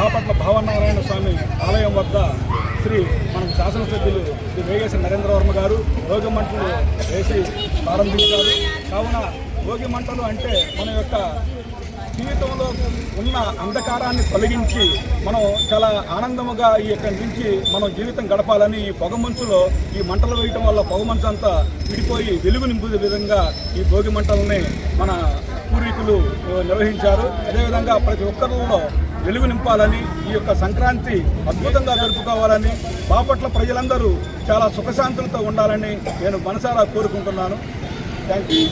బాపట్ల భావనారాయణ స్వామి ఆలయం వద్ద శ్రీ మన శాసనసభ్యులు శ్రీ వేగేశ నరేంద్రవర్మ గారు భోగి మంటలు వేసి ప్రారంభించారు. కావున భోగి మంటలు అంటే మన యొక్క జీవితంలో ఉన్న అంధకారాన్ని తొలగించి మనం చాలా ఆనందముగా ఈ యొక్క నుంచి మనం జీవితం గడపాలని ఈ పొగమంచులో ఈ మంటలు వేయటం వల్ల పొగమంచు అంతా విడిపోయి వెలుగు నింపే విధంగా ఈ భోగి మంటల్ని మన పూర్వీకులు నిర్వహించారు. అదేవిధంగా ప్రతి ఒక్కరిలో వెలుగు నింపాలని ఈ యొక్క సంక్రాంతి అద్భుతంగా జరుపుకోవాలని బాపట్ల ప్రజలందరూ చాలా సుఖశాంతులతో ఉండాలని నేను మనసారా కోరుకుంటున్నాను. థ్యాంక్ యూ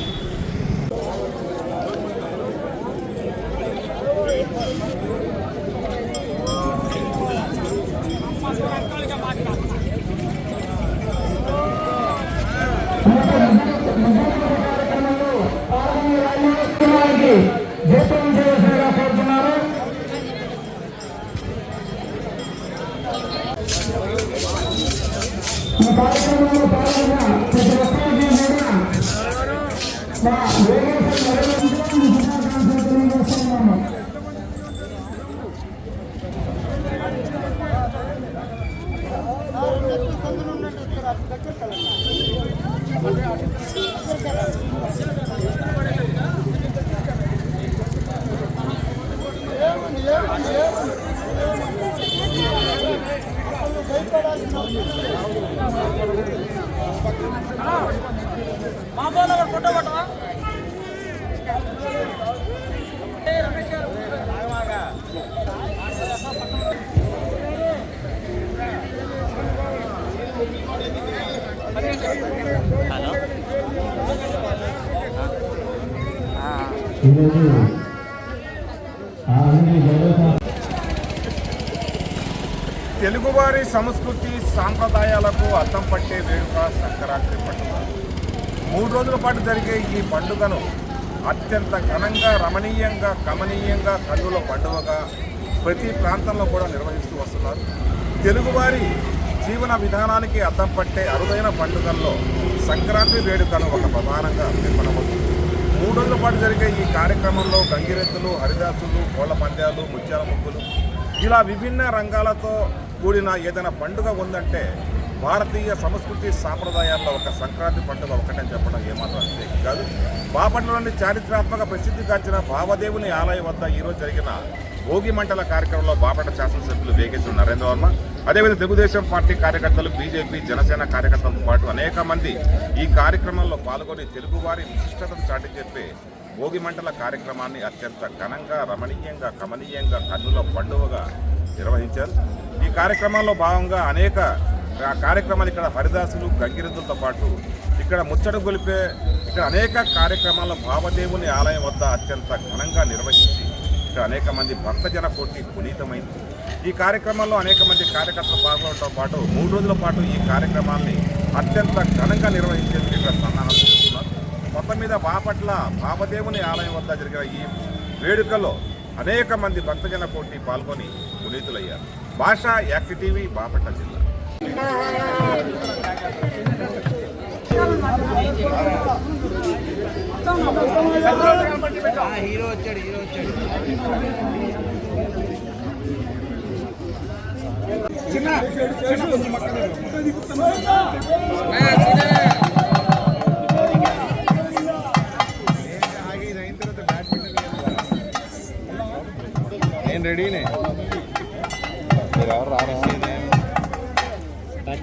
కార్యక్రమంలో పాల్గొన్న ప్రతి ఒక్కరికి కూడా మా వేగేశ్వర ఈరోజు తెలుగువారి సంస్కృతి సాంప్రదాయాలకు అద్దం పట్టే వేడుక సంక్రాంతి పండుగ. మూడు రోజుల పాటు జరిగే ఈ పండుగను అత్యంత ఘనంగా రమణీయంగా గమనీయంగా కన్నుల పండుగగా ప్రతి ప్రాంతంలో కూడా నిర్వహిస్తూ వస్తున్నారు. తెలుగువారి జీవన విధానానికి అద్దం పట్టే అరుదైన పండుగల్లో సంక్రాంతి వేడుకను ఒక ప్రధానంగా నిర్మణమవుతుంది మూడు రోజుల పాటు జరిగే ఈ కార్యక్రమంలో గంగిరెద్దులు హరిదాసులు కోళ్ళ పందాలు ముత్యాల ముగ్గులు ఇలా విభిన్న రంగాలతో కూడిన ఏదైనా పండుగ ఉందంటే భారతీయ సంస్కృతి సాంప్రదాయాల్లో ఒక సంక్రాంతి పండుగ ఒకటని చెప్పడం ఏమాత్రం అతిశయోక్తి కాదు. బాపట్లలోని చారిత్రాత్మక ప్రసిద్ధిగాంచిన భావదేవుని ఆలయం వద్ద ఈరోజు జరిగిన భోగి మంటల కార్యక్రమంలో బాపట్ల శాసనసభ్యులు వేగేశ్వర నరేంద్ర వర్మ అదేవిధంగా తెలుగుదేశం పార్టీ కార్యకర్తలు బీజేపీ జనసేన కార్యకర్తలతో పాటు అనేక మంది ఈ కార్యక్రమంలో పాల్గొని తెలుగువారి విశిష్టతను చాటి చెప్పే భోగి మంటల కార్యక్రమాన్ని అత్యంత ఘనంగా రమణీయంగా కమనీయంగా కన్నుల పండుగగా నిర్వహించారు. ఈ కార్యక్రమంలో భాగంగా అనేక కార్యక్రమాలు ఇక్కడ హరిదాసులు గంగిరెద్దులతో పాటు ఇక్కడ ముచ్చట గొలిపే ఇక్కడ అనేక కార్యక్రమాల్లో భావదేవుని ఆలయం వద్ద అత్యంత ఘనంగా నిర్వహించి ఇక్కడ అనేక మంది భక్తజన కోటి పునీతమైంది. ఈ కార్యక్రమంలో అనేక మంది కార్యకర్తలు పాల్గొనడంతో పాటు మూడు రోజుల పాటు ఈ కార్యక్రమాన్ని అత్యంత ఘనంగా నిర్వహించేందుకు ఇక్కడ సన్నాహాలు చేస్తున్నారు. మొత్తం మీద బాపట్ల బాపదేవుని ఆలయం వద్ద జరిగిన ఈ వేడుకలో అనేక మంది భక్తజన కోటి పాల్గొని పునీతులయ్యారు. భాష యాక్ట్ బాపట్ల జిల్లా. నేను రెడీనే మీరు ఎవరు రారా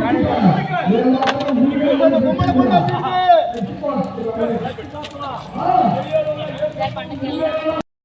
పండుగ ಬೊಮ್ಮೆ ಕೊಡ್ತೀನಿ ಹಾ ಎಲ್ಲಿ ಹೋಗೋಣ ಏನು ಪಟ್ಟಕ್ಕೆ ಎಲ್ಲ